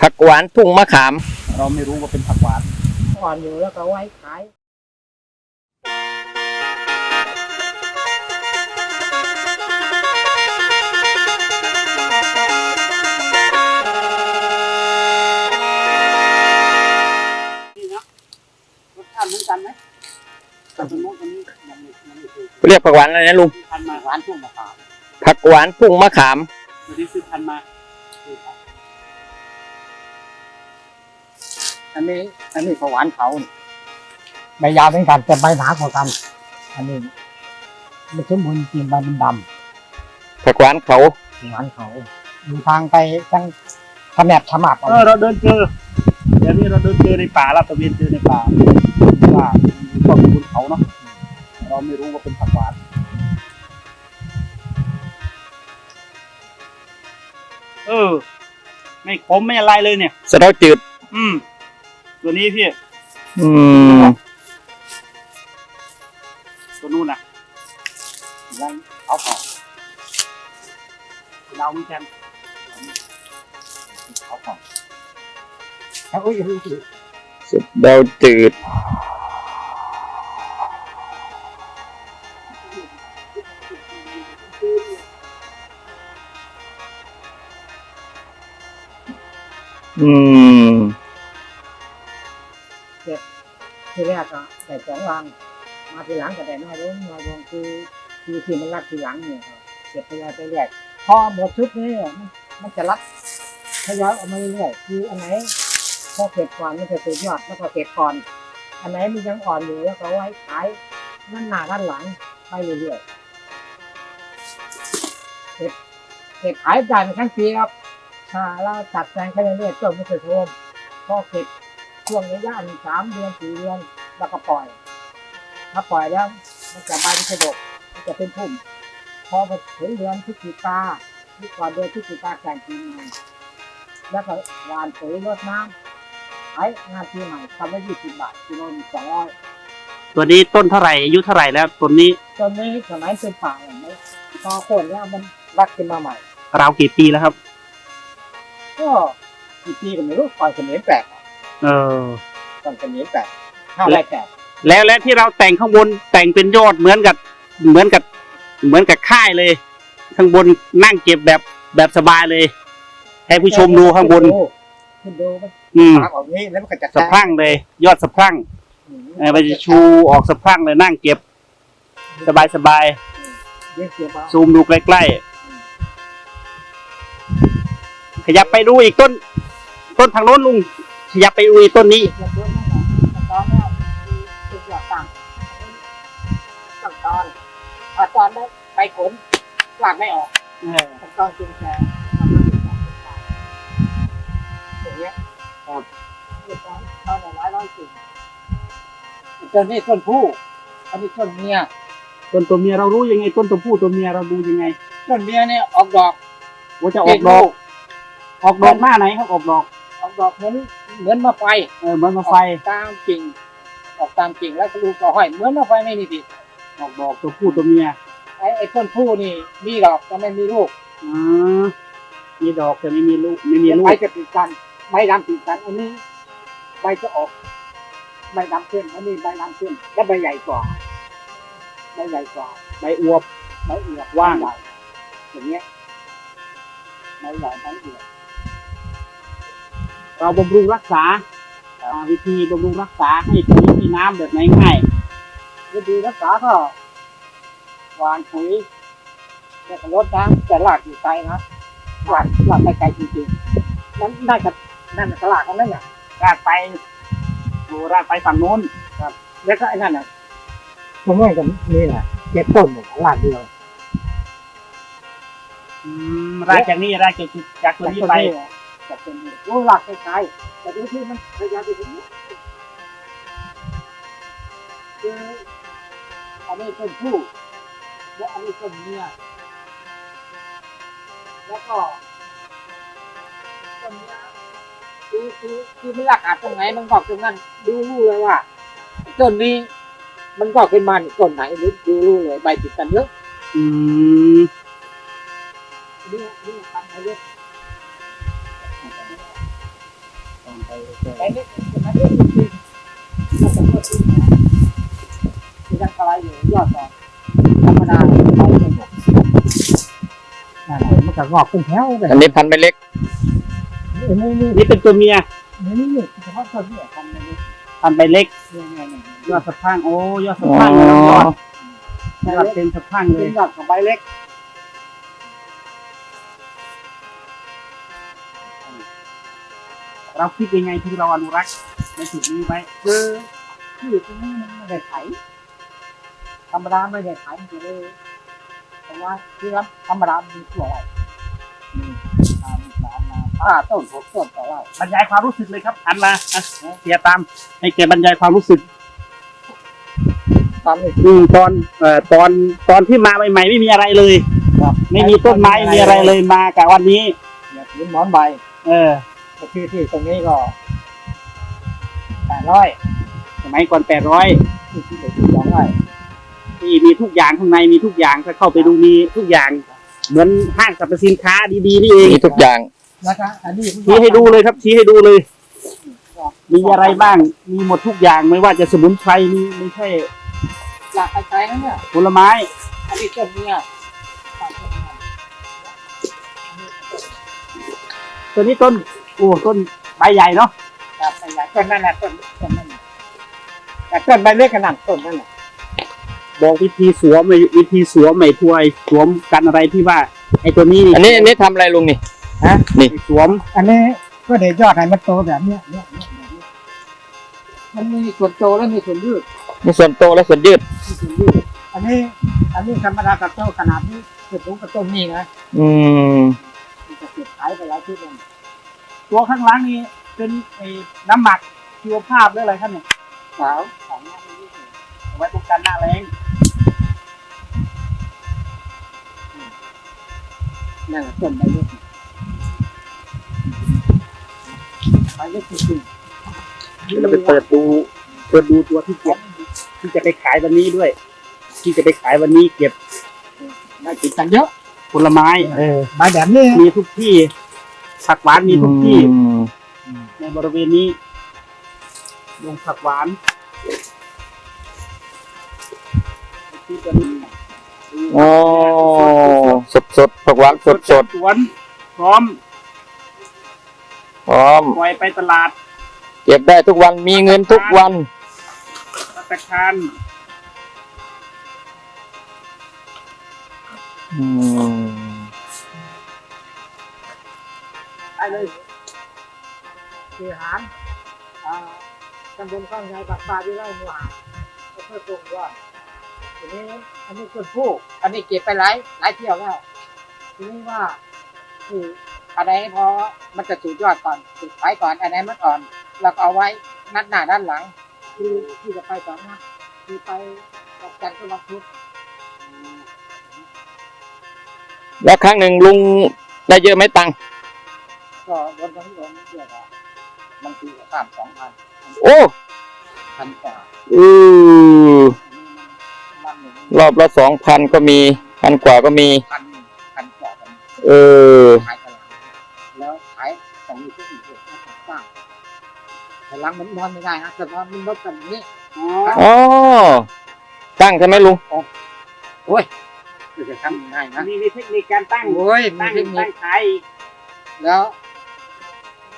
ผักหวานทุ่งมะขาม เราไม่รู้ว่าเป็นผักหวานอ่อนอยู่แล้วก็ไว้ขายนี่นะรสชาติเหมือนกันไหมแต่ตรงโน้นตรงนี้ยังไม่ยังไม่เคยเรียกผักหวานอะไรนะลุง พันธุ์มาร้านทุ่งมะขามผักหวานทุ่งมะขาม วันนี้ซื้อพันธุ์มา อันนี้ อันนี้ผักหวานเขานี่ใบยาวเหมือนกันแต่ใบหนากว่ากัน อันนี้มันสมบูรณ์จริงใบมันดผักหวานเขาำหวานเขาอยู่ทางไปทั้งขแมบขมับเออเราเดินเจอเดี๋ยวนี้เราเดินเจอในป่าลาดตระเวนเจอในป่าว่าต้นบนเขาเนาะเราไม่รู้ว่าเป็นผักหวานเออ ไม่ขมไม่อะไรเลยเนี่ย สะเดาจืด อืม ตัวนี้พี่อืมตัวนู้นนะยังเอาของเราเหมือนกันเอาของแล้วอุ้ยอุ้ยอุ้ยสะเดาจืดอืม ใส่สองมาทีหลังก็ได้น้อยลงน้อยลงคือคือที่มันรัดทีหลังเนี่ยครับเก็บไปเรื่อยไปเรื่อยพอหมดชุดนี้มันมันจะรัดทยอยออกมาเรื่อยคืออันไหนพอเก็บก่อนมันจะสุดยอดแล้วก็เก็บก่อน อันไหนมันยังอ่อนอยู่แล้วก็ไว้ขายนั่นหน้าด้านหลังไปเรื่อยๆเก็บเก็บขายได้ในทั้งปีครับถ้าเราตัดแต่งไปเรื่อยๆต้นมันจะท่วมพอเก็บช่วงระยะสามเดือนสี่เดือนแล้วก็ปล่อย ถ้าปล่อยแล้วมันจะใบมันจะดกมันจะเป็นพุ่ม พอไปถึงเดือนพฤศจิกาที่ก่อนเดือนพฤศจิกาแต่งปีใหม่แล้วก็หวานปุ๋ยรดน้ำไอ้งานปีใหม่ทำได้ยี่สิบบาทกิโลหนึ่งสองร้อยตัวนี้ต้นเท่าไหร่อายุเท่าไหร่แล้วต้นนี้ตอนนี้สมัยเป็นป่าอย่างนี้พอโคนแล้วมันรักขึ้นมาใหม่ราวกี่ปีแล้วครับ ก็กี่ปีก็ไม่รู้ปล่อยเสมียนแปลกเออตอนเสมียนแปลกห้าไรแปลก แล้วแล้วที่เราแต่งข้างบนแต่งเป็นยอดเหมือนกับเหมือนกับเหมือนกับค่ายเลย ข้างบนนั่งเก็บแบบแบบสบายเลย ให้ผู้ชมดูข้างบนคุณดูมันอืมพักออกนี้แล้วมันก็จะสะพรั่งเลย ยอดสะพรั่งอืมเออมันจะชูออกสะพรั่งเลยนั่งเก็บ สบายสบายเรียกเสียบเอาซูมดูใกล้ๆขยับไปดูอีกต้น ต้นทางโน้นลุงขยับไปดูอีกต้นนี้ ขั้นตอนแล้วไปขนหลากไม่ออกขั้นตอนจึงจะทำให้เป็นการเป็นป่าอย่างเงี้ยครับเรียกว่าตอนหลายร้อยสิ่งต้นนี้ต้นผู้อันนี้ต้นเมียต้นตัวเมียเรารู้ยังไง ต้นตัวผู้ตัวเมียเราดูยังไง ต้นเมียเนี่ยออกดอกว่าจะออกดอก ออกดอกหน้าไหนครับออกดอก ออกดอกเหมือนเหมือนมะไฟเออเหมือนมาไฟตามกิ่งออกตามกิ่งแล้วก็ลูกก็ห้อยเหมือนมะไฟไม่มีผิด ออกดอกตัวผู้ตัวเมียไอ้ไอ้ต้นผู้นี่มีดอกแต่ไม่มีลูกอ๋อมีดอกแต่ไม่มีลูกไม่มีลูใบกจะติดกันใบดำติดกันอันนี้ใบจะออกใบดำขึ้นอันนี้ใบดำขึ้นและใบใหญ่กว่าใบใหญ่กว่าใบอวบใบเอียบว่างใหญ่อย่างเงี้ยใบใหญ่ใบเอียบเราบำรุงรักษาอ่าวิธีบำรุงรักษาให้ปุ๋ยให้น้ำแบบไหนง่าย วิธีรักษาก็หวานปุ๋ยแล้วก็ลดน้ำแต่รากอยู่ไกลนะรากรากไปไกลจริงๆนั้นน่าจะนั่นน่ะก็รากอันนั้นน่ะรากไปดูรากไปฝั่งโน้นแล้วก็ไอ้นั่นน่ะตรงนี้ก็นี่แหละเจ็ดต้นหนึ่งรากเดียวอืมรากจากนี้รากจากจากตัวนี้ไปจากต้นนี้โอ้รากไกลๆแต่ดูที่มันระยะไปถึงนี้คืออั นนี้ต้นผู้และอันนี้ต้นเมียแล้วก็ต้นเมียคือคือคือไม่รักอาตรงไหนมันบอกตรงนั้น ดูรู้เลยว่าต้นนี้มันก็ขึ้นมาต้นไหนรู้ดูรู้เลยใบติดกันเยอะอืม งอกเป็นแถวเลยอันนี้พันธุ์ไม่เล็กนี่นี่นี่นี่เป็นตัวเมียนี่นี่เฉพาะต้นเนี่ยทำในนี้ทำใบเล็กเนี่ยเนี่ยเนี่ยยอดสะพรังโอ้ยอดสะอ๋พรังเลยยอดอยอดเต็มสะพรังเลเป็ยนยอดของใบเล็กเราคิดยังไงที่เราอนุรักษ์ในจุดนี้ไว้คือที่อยู่ตรงนี้มันไม่ได้ไถธรรมดาไม่ได้ไถมันจะเลยเพราะว่าที่รับธรรมดามันมีทั่วไรมีตาม ตามมาถ้าต้นหกต้นต่อไร่บรรยายความรู้สึกเลยครับอันมาอะเสียตามให้แกบรรยายความรู้สึกตามนี่ อืมตอนเอ่อตอนตอนที่มาใหม่ๆไม่มีอะไรเลย ครับไม่มีต้นไม้ไม่มีอะไรเลยมากับวันนี้ เนี่ยถือหมอนใบเออ ก็คือที่ตรงนี้ก็แปดร้อยสมัยก่อนแปดร้อยที่ที่เหลือสองไร่ที่มีทุกอย่างข้างในมีทุกอย่างถ้าเข้าไปดูมีทุกอย่าง เหมือนห้างสรรพสินค้าดีๆนี่เองมีทุกอย่าง นะคะอันนี้ชี้ให้ดูเลยครับชี้ให้ดูเลย มีอะไรบ้าง มีหมดทุกอย่างไม่ว่าจะสมุนไพรมีไม่ใช่หลักไกลๆนั่นเนี่ยผลไม้ อันนี้ต้นเนี่ยตัวนี้ต้นโอ้ต้นใบใหญ่เนาะครับใหญ่ต้นนั่นแหละต้นต้นนั่นน่ะแต่ต้นใบเล็กขนาดต้นนั่นแหละบอกวิธีสวมวิธีสวมไม่ถวยสวมกันอะไรที่ว่าไอ้ตัวนี้อันนี้อันนี้ทำอะไรลุงนี่ ฮะนี่ สวม อันนี้ก็เดี๋ยวยอดให้มันโตแบบเนี้ยเนี่ยเนี่ยแบบนี้มันมีส่วนโตและมีส่วนยืดมีส่วนโตและส่วนยืด มีส่วนยืด อันนี้ อันนี้ธรรมดากับโตขนาดนี้สุดสูงกับต้นนี้นะอืม มันจะเก็บขายไปหลายที่เลยตัวข้างหล่างนี่เป็นไอ้น้ำหมักชีวภาพหรืออะไรครับเนี่ยสาวสาวเนี่ยเอาไว้ป้องกันหน้าแรงนั่นแหละต้นใบเล็กใบเล็กจริงๆเดี๋ยวเราไปเปิดดูเปิดดูตัวที่เก็บที่จะไปขายวันนี้ด้วย ที่จะไปขายวันนี้เก็บได้กินกันเยอะผลไม้เออใบแบบนี้มีทุกที่ผักหวานมีทุกที่อืมในบริเวณนี้ลงผักหวานที่ตัวนี้อ๋อสดสดผักหวานสดสดสวนพร้อม พร้อมปล่อยไปตลาด เก็บได้ทุกวันมีเงินทุกวันธนาคารอืมได้เลยคืออาหารอ่าตำบลข้างในปากปลาที่ไร่หมู่หาก็เพื่อปรุงว่าทีนี้อันนี้คนผู้ อันนี้เก็บไปหลายหลายเที่ยวแล้วทีนี้ว่าคือ อะไรพอมันจะสูดยอดก่อนสูดขายก่อนอันไหนมันอ่อนเราก็เอาไว้นัดหน้าด้านหลัง คือที่จะไปก่อนนะคือไปกับจันทร์ก็มาพุธแล้วครั้งหนึ่งลุงได้เยอะไหมตังค์ก็รถทั้งรถเยอะอะบางทีก็สามสองพันโอ้พันกว่าอืออันนี้มันมันหนึ่งรอบละสองพันก็มีพันกว่าก็มีพันหนึ่งพันกว่ากันเออขายตลาดแล้ว ขายของอยู่ที่อื่นเยอะมากสร้างแต่หลังมันนอนไม่ได้นะแต่ว่ามันลดกันอย่างนี้อ๋ออ๋อตั้งใช่ไหมลุงโอ้ยคือจะทำง่ายนะมีมีเทคนิคการตั้งโอ้ยมีตั้งเทคนิตั้คงขายอีกแล้ว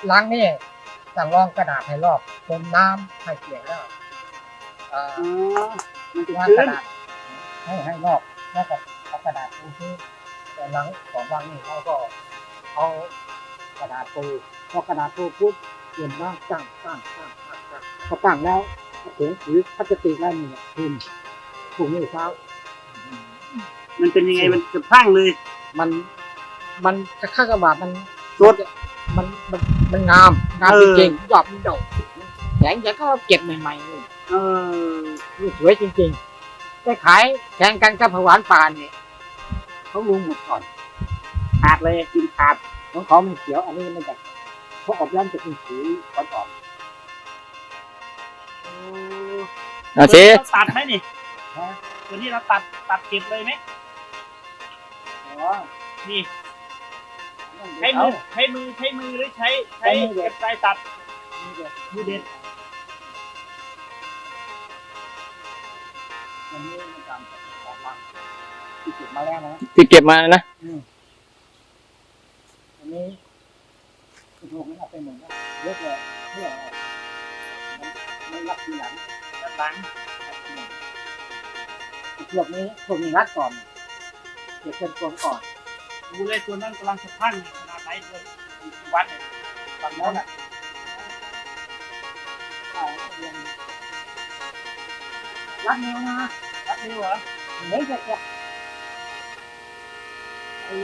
ล้างนี่สั่งรองกระดาษให้รอบพรมน้ำให้เปียกแล้วเอ่ออ๋อมันจะวางชื้กระนดาษให้ให้รอบแล้วก็เอากระดาษปูที่แต่หลังของวางนี่เราก็เอา กระดาษปูพอกระดาษปูปุ๊บเปลี่ยนน้ำตั้งตั้งตั้งตั้งตั้งพอตั้งแล้วถุงถือพลาสติกแล้วนี่เนี่ยคลุมถุงมือเช้ามันเป็นยังไงมันจะพรั่งเลย มันมันจะข้างกระบาดมันสดมันมันมันงามงามเอจอริงๆดอกมันดกแข็งแต่ก็เก็บใหม่ๆเลยเออนี่สวยจริงๆได้ขายแข่งกันกับผวานป่าเนี่ยเขาลุงหมดก่อนขาดเลยกินขาด ของเขามันเขียว อันนี้มันจะเพราะอบแล้วมันจะเป็นสีอ่อนอาเชตัวนี้เราตัดไหมนี่ๆนะตัวนี้เราตัดตัดเก็บเลยไหมอ๋อนี่นั่นใช้เดี๋ยวมือใช้มือใช้มือหรือใช้ใช้ใช้มือเลยเก็บไตตัดใเด็ดดูเด็ดอันนี้มันตามของรังที่เก็บมาแล้วนะที่เก็บมานะอั นี้คุณลูกนี่เอาไปหมดแล้วเยอะเลยเพื่ออะไรมันมันรับทีหลังด้านหลังพวกนี้พวกนี้รัดก่อนเก็บเป็นตัวก่อนดูเลยตัวนั้นกำลังสะพั่งขนาดไหนด้วยอีกกี่วันเนี่ยฝั่งโน้นอะรัดเร็วนะรัดเร็วเหรอเดี๋ยวจะจะไอ้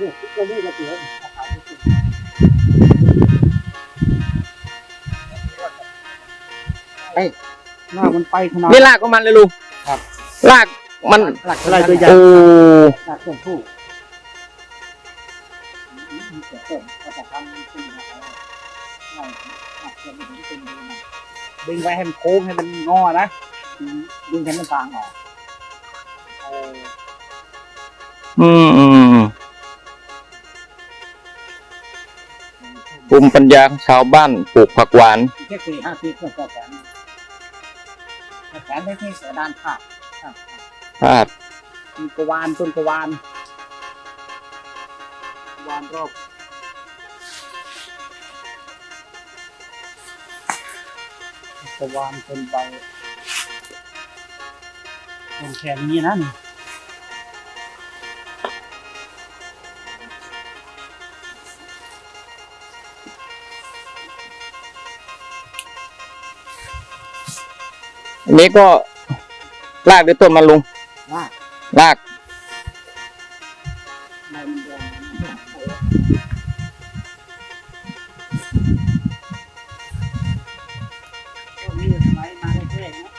เนี่ยตัวนี้ก็เปลี่ยนราคาที่สุดเฮ้ยหน้ามันไปขนาด นี่ลากของมันเลยลุงครับ ลากมันหลักอะไรตัวใหญ่โอ้หลักต้นผู้มีแต่ต้นก็จะทำเป็นอะไรไม่หลักจะไม่ถึงเป็นดีนะดึงไว้ให้มันโค้งให้มันงอนะดึงให้มันต่างออกเอออืมอืม มิปัญญาของชาวบ้านปลูกผักหวานแค่สี่ห้าปีก็ก็แขนแขนได้ที่เสือด้านข้างครับพลาดมีกระวานต้นกระวานกระวานรอบกระวานเป็นใบต้นแค่นี้นะนี่ อันนี้ก็ลากด้วยต้นมันลุงว่าลากในมันเดินต้นนี้สมัยมาแรกๆนะ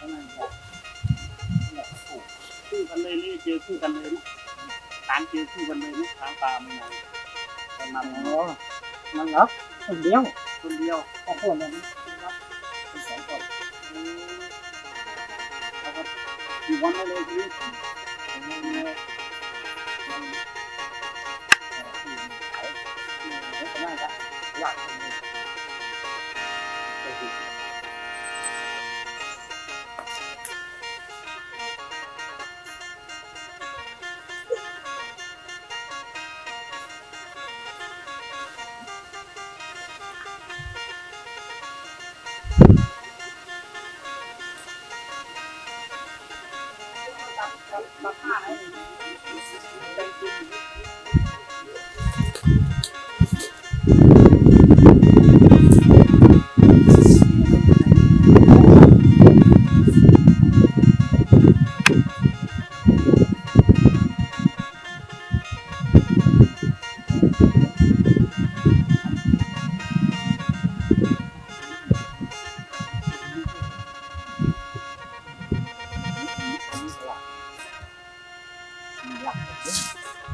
กำลังแบบแบบปลูกคู่กันเลยนี่เจอคู่กันเลยนะตามเจอคู่กันเลยนะตามตามมันตอนนั้นโอ้มันเหรอคนเดียวคนเดียวก็คนนั้นนะ อยู่วัน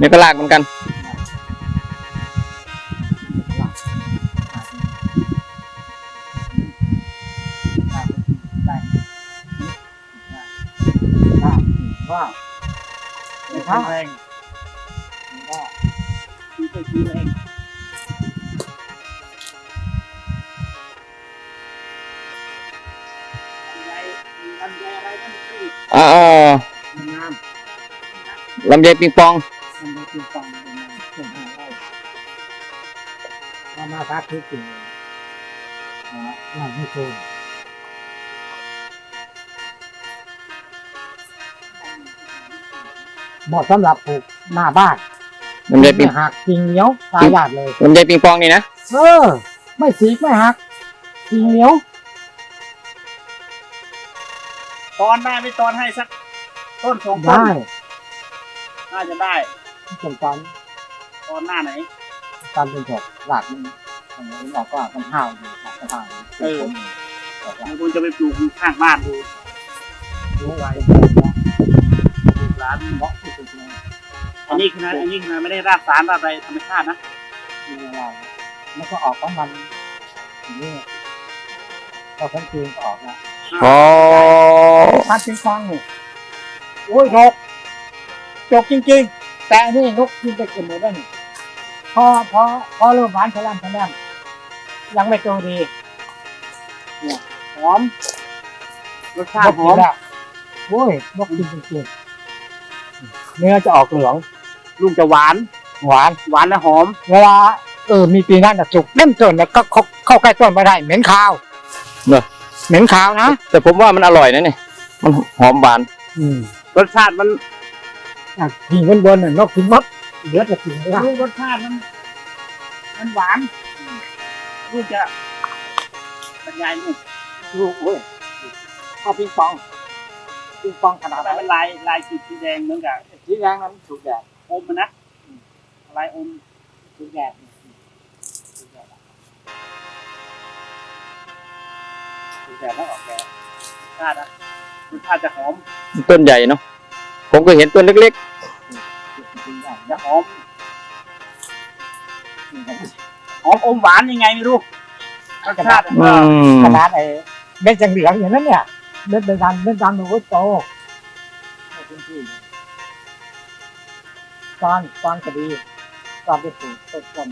นี่ก็ลากเหมือนกัน ว่าไม่แข็งแรงว่าคือไปคือเองลำไยอะไรนั่นคืออ่างามลำไยปิงปอง มาพักที่จริงอ่านั่นไม่ถูกเหมาะสำหรับปลูกหน้าบ้านลำไยปิไม่งหักกิ่งเหนียวตายหยาดเลยลำไยปิงปองนี่นะ เออ ไม่สีกไม่หักกิ่งเหนียว ตอนได้ไม่ตอนให้สัก ต้นสองต้นได้น่าจะได้จนตอนตอนหน้าไหนตอนเป็นจบหลัก มันอันนี้เราก็มันห้าวอยู่หลักกระถางเออ บอกว่าบางคนจะไปปลูกอยู่ข้างบ้านดูรู้ไว้เดี๋ยวนะปลูกร้านเหมาะที่สุดเลยอันนี้คือนะอันนี้คือนะไม่ได้ราดสารราดอะไรธรรมชาตินะมีอะไรแล้วก็ออกของมันอย่างนี้พอทั้งคืนก็ออกแล้วอ๋อพันเป็นฟองนี่โอ้ยนกจกจริงๆ แต่อันนี่นกกินไปกินหมดแล้วนี่พอพอพอเริ่มหวานแฉลมแฉลม ยังไม่โตดีหอมรสชาติหอมแล้วโอ้ยนกกินจริงๆเนื้อจะออกเหลืองลูกจะหวาน หวาน หวานและหอม เวลาเออมีปีนั้นน่ะสุกเต็มต้นแล้วก็เข้าเข้าใกล้ต้นไม่ได้เหม็นคาวเนอะเหม็นคาวนะแต่ผมว่ามันอร่อยนะเนี่ยมันหอมหวาน อืมรสชาติมันอะกินบนบนๆน่ะนกกินมดเหลือแต่กินไม่ได้ลูกรสชาติมันมันหวาน ลูกจะบรรยายลูกลูกเว้ยข้าวปิงปองปิงปองขนาดอะไรไหนมันลายลายจุดสีแดงเหมือนกับสีแดงนั้นถูกแดดอมมันนะลายอมถูกแดดถูกแดดถูกแดดแล้วออกแดดรสชาตินะรสชาติจะหอมต้นใหญ่เนาะผมก็เห็นต้นเล็กถูกแดดจะหอม หอมอมหวานยังไงไม่รู้รสชาติๆอะอืม ขนาดไอ้เม็ดจังเหลืองอย่างนั้นเนี่ยเม็ดเป็นดันเม็ดดันโอ้โหโตตอนตอนก็ดีตอนไปปลูกต้นต้น